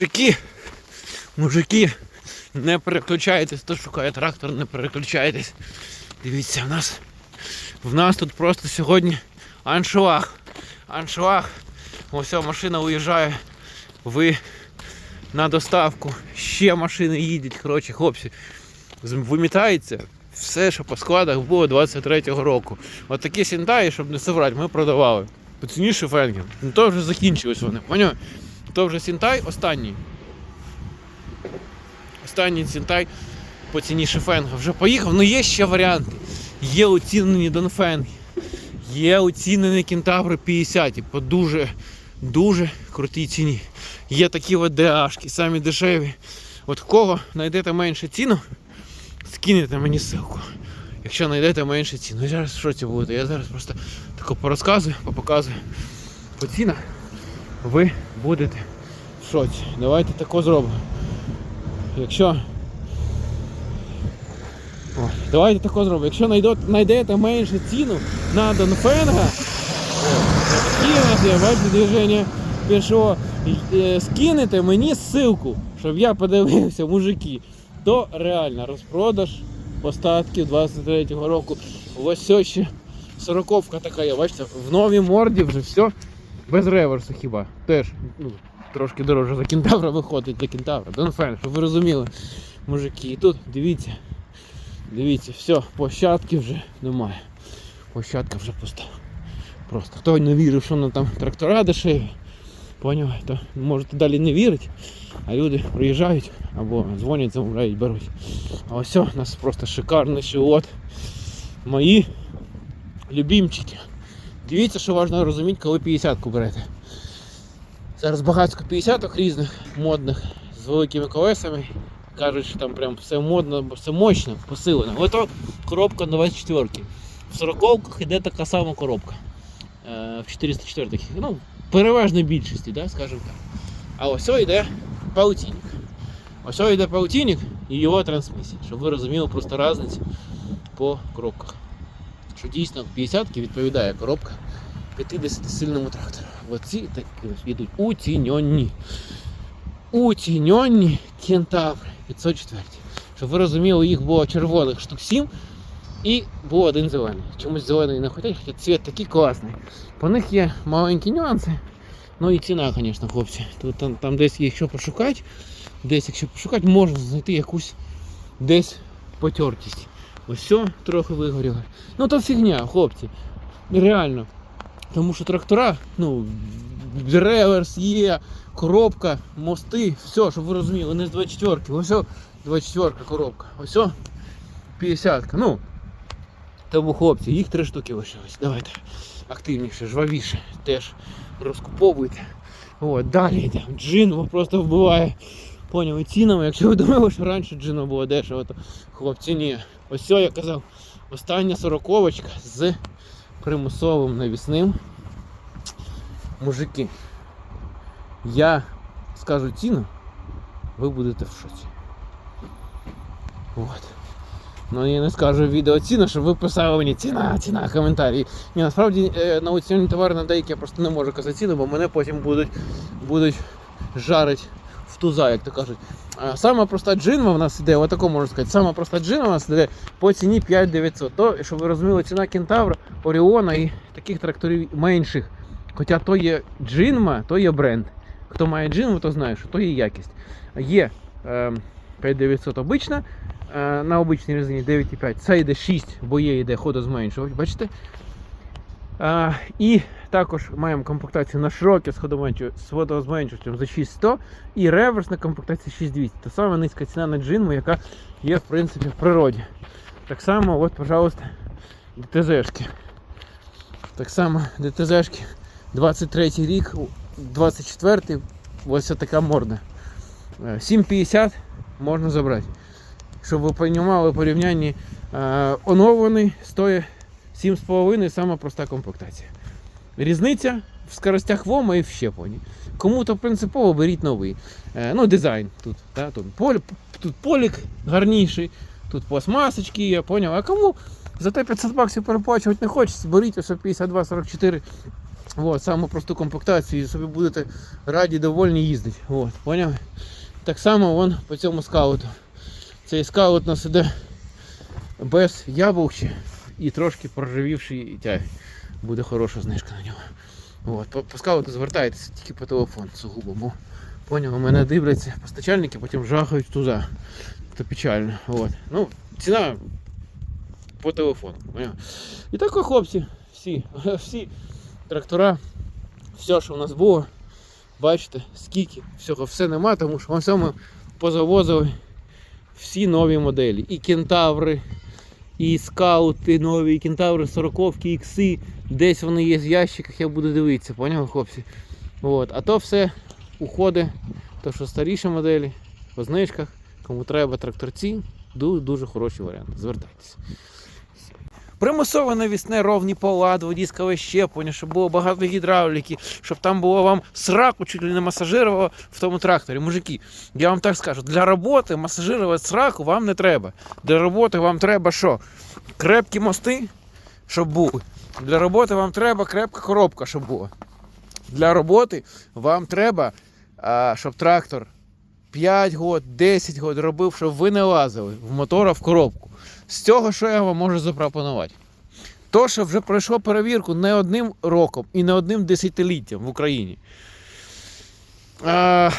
Мужики, мужики, не переключайтесь, хто шукає трактор, не переключайтесь. Дивіться, в нас в нас тут просто сьогодні аншлаг. Аншлаг. Ось машина уїжджає. Ви на доставку. Ще машини їдуть. Коротше, хлопці. Вимітається все, що по складах було 23-го року. От такі сінтаї, щоб не соврати, ми продавали. По ціні. Ну то вже закінчились вони. Поняв? То вже сінтай останній. Останній сінтай по ціні шифенга вже поїхав. Ну є ще варіанти. Є оцінені Донфенги, є оцінені кентаври 50 по дуже дуже крутій ціні. Є такі от ДАшки, самі дешеві. От кого знайдете менше ціну, скинете мені ссылку. Якщо знайдете менше ціну. Я зараз в шоці будете. Я зараз просто тако порозказую, попоказую по цінах. Ви будете в шоці. Давайте тако зробимо. Якщо. О, давайте тако зробимо. Якщо знайдете, менше ціну на Донфенга, такі бачите, движення пішого, е, скинете мені ссылку, щоб я подивився, мужики, то реально розпродаж остатків 23-го року. Ось все ще сороковка така є, бачите, в новій морді вже все без реверсу хіба. Теж ну, трошки дорожче за кентавра виходить для кентавра. Донфен, щоб ви розуміли, мужики. І тут дивіться, дивіться, все, площадки вже немає. Площадка вже пуста. Просто хто не вірив, що на там трактора дешеві, поняв, то можете далі не вірити, а люди приїжджають або дзвонять, замовляють, беруть. А ось у нас просто шикарний щот. Мої любімчики. Дивіться, що важливо розуміти, коли 50-ку берете. Зараз багатько 50-ок різних модних з великими колесами. Кажуть, що там прям все модно, все мощно, посилено. Ото коробка 24-ки. В 40-ках іде така сама коробка. Е, В 404-х. Ну, в переважній більшості, да, скажімо так. А ось йде паутинник. Ось йде паутинник і його трансмісія, щоб ви розуміли просто різницю по коробках. Що дійсно 50-ки відповідає коробка 50-сильному трактору. Оці такі йдуть утіньонні. Утіньонні кентаври 504. Щоб ви розуміли, їх було червоних штук 7 і був один зелений. Чомусь зелений не хотять, хоча цвіт такий класний. По них є маленькі нюанси. Ну і ціна, звісно, хлопці. Тут там, там десь якщо пошукати, десь якщо пошукати, можна знайти якусь десь потертість. Ось все трохи вигоріло. Ну то фігня, хлопці. Реально. Тому що трактора, ну, реверс є, коробка, мости, все, щоб ви розуміли, не з 24-ки. Ось 24 коробка. Ось 50. -ка. Ну, тому хлопці, їх три штуки лишилось. Давайте активніше, жвавіше теж розкуповуйте. От, далі йде. Джин просто вбиває. Поняли цінами. Якщо ви думали, що раніше джино було дешево, то хлопці ні. Ось я казав. Остання сороковочка з примусовим навісним. Мужики, я скажу ціну, ви будете в шоці. От. Ну я не скажу відео ціну, щоб ви писали мені ціна, ціна, коментарі. Ні, насправді е, на оціні товари на деякі я просто не можу казати ціну, бо мене потім будуть, будуть жарить туза, як то кажуть. Сама проста джинва в нас іде, отако можу сказати, сама проста джинва у нас іде по ціні 5900. То, щоб ви розуміли, ціна Кентавра, Оріона і таких тракторів менших. Хоча то є джинма, то є бренд. Хто має джинву, то знає, що то є якість. Є е, 5900 обична, е, на обичній резині 9,5. Це йде 6, бо є йде ходозменшувач, бачите? А, і також маємо комплектацію на широке з водозменшувачем за 6100 і реверс на комплектації 6200. Та сама низька ціна на джинму, яка є в принципі в природі. Так само, от, пожалуйста, ДТЗшки. Так само ДТЗшки 23 рік, 24 ось така морда. Е, 750 можна забрати. Щоб ви розуміли порівнянні, е, оновлений стоїть 7,5 сама проста комплектація. Різниця в скоростях ВОМа і в щепленні. Кому-то принципово беріть новий. Е, ну, дизайн тут. Та, тут, поль, тут полік гарніший, тут пластмасочки є, поняв. А кому за те 500 баксів переплачувати не хочеться, беріть ось 52-44 От, саму просту комплектацію і собі будете раді довольні їздити. От, поняли? Так само вон по цьому скауту. Цей скаут у нас іде без яблучі і трошки проржавівший тяг. Буде хороша знижка на нього. От, по, скауту звертайтеся тільки по телефону сугубо, бо поняв, мене дивляться постачальники, потім жахають туди. Це печально. От. Ну, ціна по телефону. І так, хлопці, всі, всі трактора, все, що в нас було, бачите, скільки всього, все нема, тому що ми всьому позавозили всі нові моделі. І кентаври, і скаути нові, кентаври 40 ікси. Десь вони є в ящиках, я буду дивитися, поняли, хлопці? От. А то все уходить, то що старіші моделі, по знижках, кому треба тракторці, дуже, дуже хороший варіант. Звертайтеся. Примусове навісне ровні пола, дводіскове щеплення, щоб було багато гідравліки, щоб там було вам сраку чуть ли не масажирового в тому тракторі. Мужики, я вам так скажу, для роботи масажирувати сраку вам не треба. Для роботи вам треба що? Крепкі мости, щоб були. Для роботи вам треба крепка коробка, щоб була. Для роботи вам треба, щоб трактор 5 год, 10 год робив, щоб ви не лазили в мотора в коробку. З цього, що я вам можу запропонувати? То, що вже пройшло перевірку не одним роком і не одним десятиліттям в Україні. А...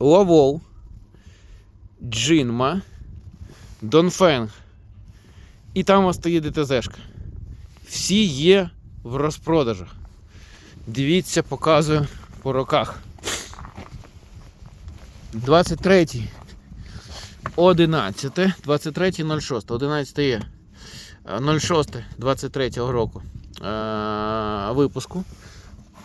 Ловол, Джинма, Донфенг. І там у вас стоїть ДТЗшка. Всі є в розпродажах. Дивіться, показую по роках. 23 11, 23 06, 11. Е, 06 23 року е, випуску.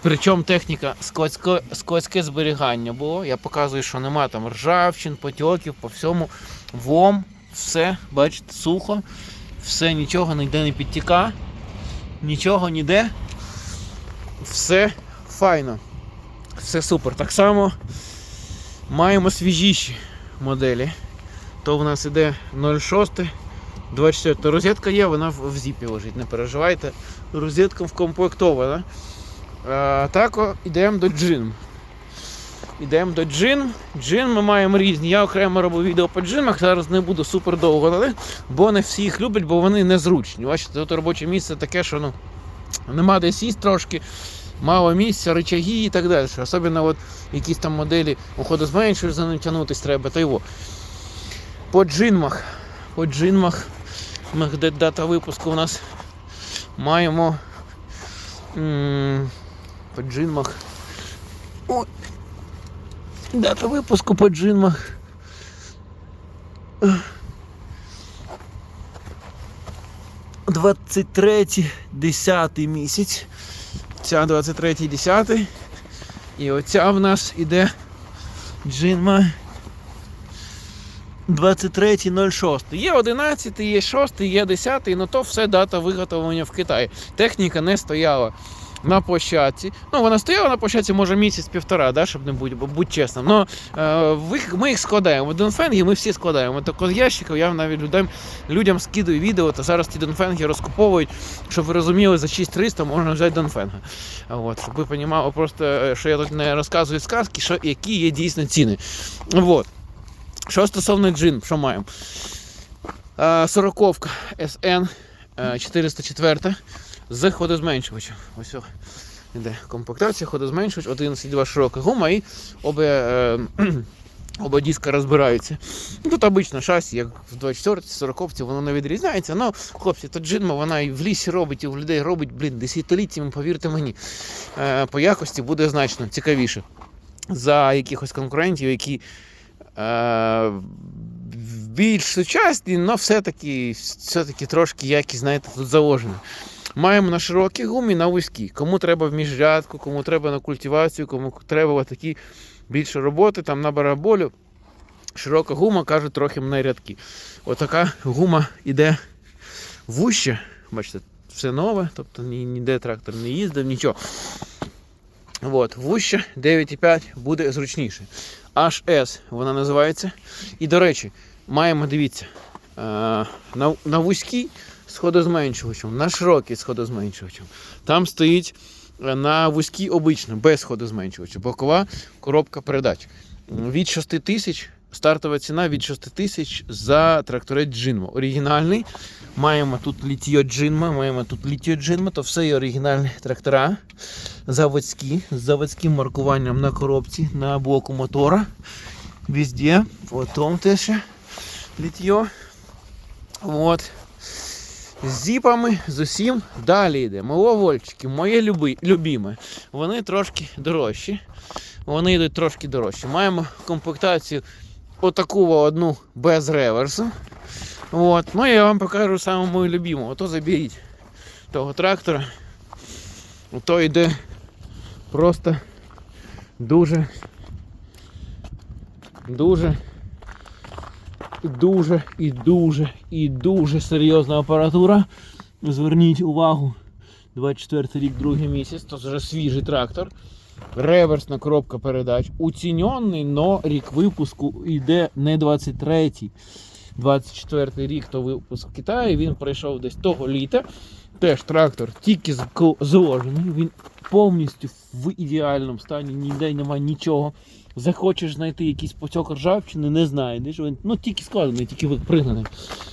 Причому техніка складське, складське зберігання було. Я показую, що нема там ржавчин, потьоків, по всьому. Вом, все, бачите, сухо, все, нічого ніде не підтіка, нічого ніде. Все файно. Все супер. Так само маємо свіжіші моделі. То в нас іде 06, 24. Розетка є, вона в, зіпі лежить, не переживайте. Розетка вкомплектована. А, так йдемо до джин. Йдемо до джин. Джин ми маємо різні. Я окремо робив відео по джинах, зараз не буду супер довго, але, бо не всі їх люблять, бо вони незручні. Бачите, тут робоче місце таке, що ну, нема де сість трошки, мало місця, рычаги і так далі. Особливо якісь там моделі уходозменшують, за ним тягнутись треба, та його. По джинмах. По джинмах, ми, де дата випуску у нас маємо по джинмах. О, дата випуску по джинмах. Двадцять третій, десятий місяць. Ця 23 10 І оця в нас іде джинма 23.06. Є 11, є 6, є 10, але то все дата виготовлення в Китаї. Техніка не стояла на площадці. Ну, вона стояла на площадці, може, місяць-півтора, да, щоб не бути, будь чесним. Но е, ми їх складаємо. Донфенги ми всі складаємо. Так з ящиків я навіть людям, людям скидаю відео, та зараз ті донфенги розкуповують, щоб ви розуміли, за 6300 можна взяти донфенга. От, щоб ви розуміли просто, е, що я тут не розказую сказки, що, які є дійсно ціни. Вот. Що стосовно джин, що маємо? Е, Сороковка SN е, 404 з ходозменшувачем. Ось іде комплектація, ходозменшувач, 11,2 широка гума і обе, е, оба диска розбираються. Ну, Тут обично шасі, як в 24 40 воно не відрізняється. Ну, хлопці, то джинма, вона і в лісі робить, і в людей робить, блін, десятиліттями, повірте мені. Е, По якості буде значно цікавіше за якихось конкурентів, які е, більш сучасні, але все-таки, все-таки трошки якість, знаєте, тут заложена. Маємо на широкій гумі, на вузькій. Кому треба в міжрядку, кому треба на культивацію, кому треба такі більше роботи, там на бараболю. Широка гума, кажуть, трохи на рядки. Отака гума йде вуще. Бачите, все нове, тобто ні- ніде трактор не їздив, нічого. От, вуще 9,5 буде зручніше. HS вона називається. І, до речі, маємо, дивіться, е, на, на вузькій сходозменшувачем, на широкий сходозменшувачем. Там стоїть е, на вузькій обично, без сходозменшувача. Бокова коробка передач. Від 6 тисяч, стартова ціна від 6 тисяч за тракторець Джинма. Оригінальний. Маємо тут літіо Джинма, маємо тут літіо Джинма, то все є оригінальні трактора. Заводські, з заводським маркуванням на коробці, на боку мотора. Везде. Потом теж літьо. От. З зіпами, з усім далі йде. Миловольчики, моє люби, любіме. Вони трошки дорожчі. Вони йдуть трошки дорожчі. Маємо комплектацію отаку одну без реверсу. От. Ну я вам покажу саме мою любиму. Ото заберіть того трактора. Ото йде просто дуже дуже дуже і дуже і дуже серйозна апаратура. Зверніть увагу. 24 рік, другий місяць, то вже свіжий трактор. Реверсна коробка передач. Уціньонний, но рік випуску йде не 23-й. 24 рік то випуск в Китаї. Він пройшов десь того літа. Теж трактор тільки зложений. Він повністю в ідеальному стані, ніде немає нічого. Захочеш знайти якийсь потік ржавчини, не знайдеш. Він ну, тільки складений, тільки пригнаний.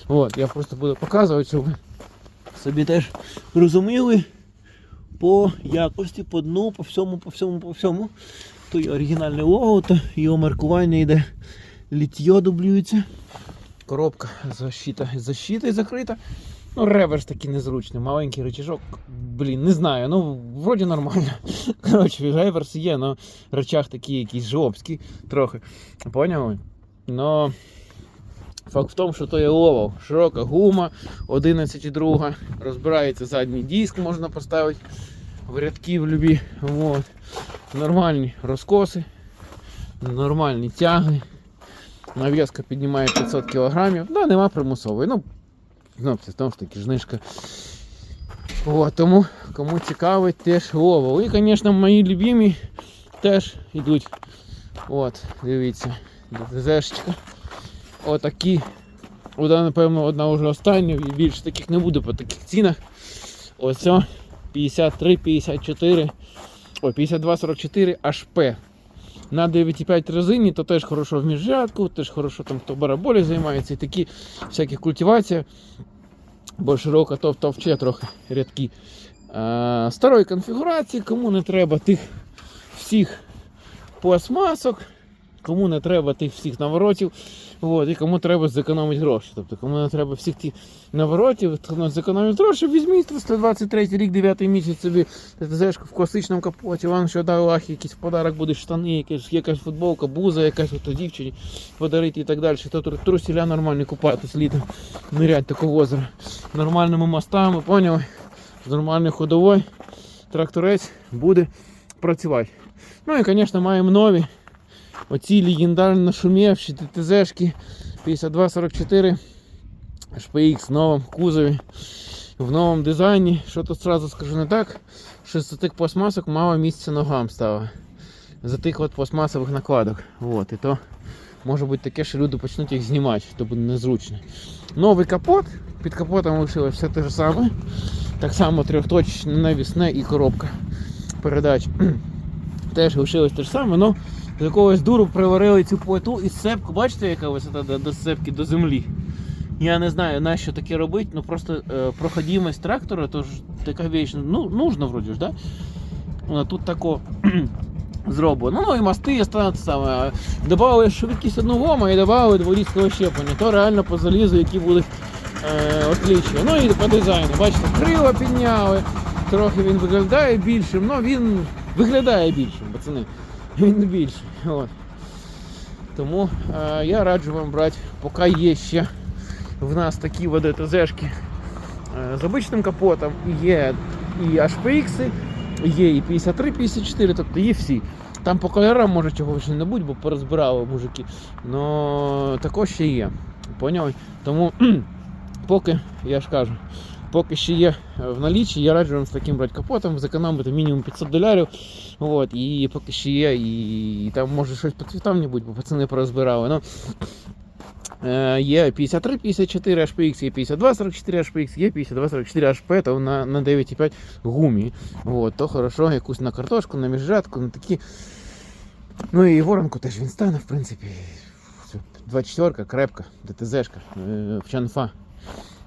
От, я просто буду показувати, щоб ви собі теж розуміли по якості, по дну, по всьому, по всьому, по всьому. То є оригінальне лого, то його маркування йде літьо дублюється. Коробка защита, защита закрита. Ну, реверс такий незручний, маленький рычажок. Блін, не знаю, ну вроді нормально. Коротше, реверс є, але рычаг такий якийсь жлобський трохи. Поняли? Но факт в тому, що то є ловов. Широка гума, 11,2. Розбирається задній диск, можна поставити в рядки в любі. Вот. Нормальні розкоси, нормальні тяги. Нав'язка піднімає 500 кг. Да, нема примусової. Ну, це знову ж таки знижка. О, тому кому цікавить, теж лово. І, звісно, мої любимі теж йдуть. От, дивіться, ДТЗшечка. Отакі. Ода, напевно, одна вже остання, і більше таких не буде по таких цінах. Ось 53, 54, ой, 52, 44 HP. На 9,5 резині, то теж хорошо в міжрядку, теж хорошо там хто бараболі займається і такі всякі культивації. Бо широка то товче трохи рядки. А, старої конфігурації, кому не треба тих всіх пластмасок, кому не треба тих всіх наворотів, от, і кому треба зекономити гроші. Тобто, кому не треба всіх тих наворотів, хто зекономить гроші, візьміть 323 рік, 9 місяць собі ТТЗшку в класичному капоті, вам що дав лахи, якийсь подарок буде штани, якась, якась футболка, буза, якась ото дівчині подарити і так далі. То трусіля нормальні купатись літом, нирять такого озера. Нормальними мостами, поняли? З нормальною ходовою тракторець буде працювати. Ну і, звісно, маємо нові. Оці легендарно нашумівші ТТЗшки 5244 HPX в новому кузові, в новому дизайні. Що тут сразу скажу не так, що з тих пластмасок мало місця ногам стало. За тих от пластмасових накладок. От, і то може бути таке, що люди почнуть їх знімати, то буде незручно. Новий капот, під капотом лишилось все те ж саме. Так само трьохточечне навісне і коробка передач. Теж лишилось те ж саме, але з якогось дуру приварили цю плиту і сцепку. Бачите, яка висота до, до сцепки до землі? Я не знаю, на що таке робити, ну просто е, проходимость трактора, то ж така віч, ну, нужно вроді ж, да? Вона тут тако зроблено. Ну і мости стануть те саме. Добавили швидкість одного і додали дворізкове щеплення. То реально по залізу, які будуть е, отлічні. Ну і по дизайну. Бачите, крила підняли. Трохи він виглядає більшим, але він виглядає більшим, пацани. Він не більший. От. Тому е, я раджу вам брати, поки є ще в нас такі ВДТЗшки е, з обичним капотом, є і HPX, є і 53-54, тобто є всі. Там по кольорам може чого ще не бути, бо порозбирали мужики. Но також ще є. Поняли? Тому поки, я ж кажу, поки ще є е, в наліччі, я раджу вам з таким брати капотом, зекономити мінімум 500 доларів. От, і поки ще є, і, і там може щось по цвітам не бо пацани порозбирали. Ну, Е, Є 53, 54 HPX, є 52, 44 HPX, є 52, 44 HP, то на, на 9,5 гумі. От, то хорошо, якусь на картошку, на міжжатку, на такі. Ну і воронку теж він стане, в принципі. 24 крепка, ДТЗшка, е, в Чанфа.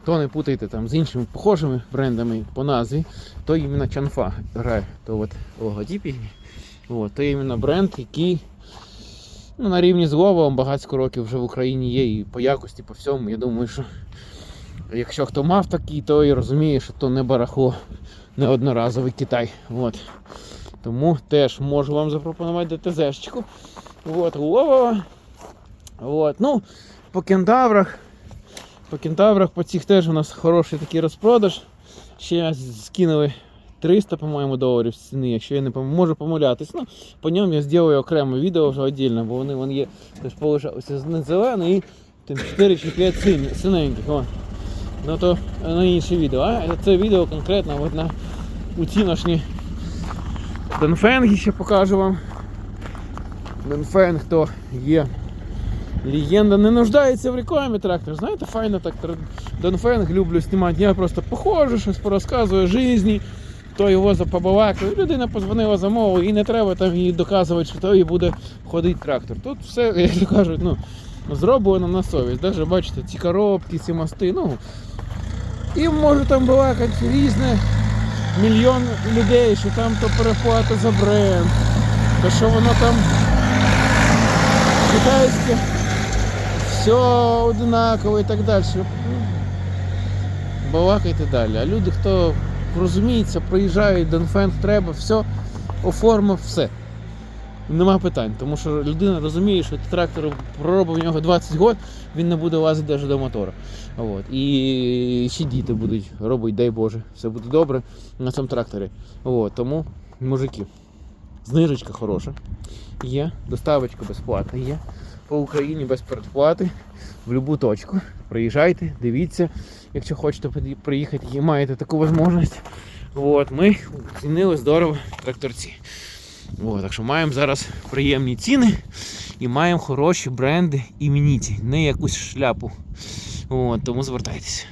То не путайте там з іншими похожими брендами по назві, то іменно Чанфа грає. То от логотип їхній. От, то іменно бренд, який ну, на рівні з Ловом багатько років вже в Україні є і по якості, по всьому. Я думаю, що якщо хто мав такий, то і розуміє, що то не барахло, не одноразовий Китай. От. Тому теж можу вам запропонувати ДТЗ-шечку. От. От. Ну, по кентаврах. По кентаврах по цих теж у нас хороший такий розпродаж. Ще скинули 300, по-моєму, доларів з ціни, якщо я не пом- можу помилятись. Ну, по ньому я зроблю окреме відео вже віддільно, бо вони вон є. Тож получався не зелений і там 4 чи 5 синь, синеньких. О. Ну то на інше відео. А це відео конкретно от на утіношні Донфенги ще покажу вам. Донфенг то є. Легенда не нуждається в рекламі трактор. Знаєте, файно так Донфенг люблю знімати. Я просто походжу, щось порозказую житті, то його запобалакаю. Людина позвонила замовила і не треба там їй доказувати, що то їй буде ходити трактор. Тут все, як то кажуть, ну, зроблено на совість. Навіть бачите, ці коробки, ці мости, ну. І може там балакати різне мільйон людей, що там то переплата за бренд, то що воно там китайське, все одинаково і так далі. Балакайте далі. А люди, хто розуміється, приїжджають, Донфенг треба, все, оформив, все. Нема питань, тому що людина розуміє, що трактор проробив у нього 20 років, він не буде лазити навіть до мотора. От. І ще діти будуть робити, дай Боже, все буде добре на цьому тракторі. От. Тому, мужики, знижечка хороша. Є, доставочка безплатна є. По Україні без передплати в будь-яку точку. Приїжджайте, дивіться, якщо хочете приїхати і маєте таку можливість. От, ми оцінили здорово тракторці. От, так що маємо зараз приємні ціни і маємо хороші бренди імініті, не якусь шляпу. От, тому звертайтеся.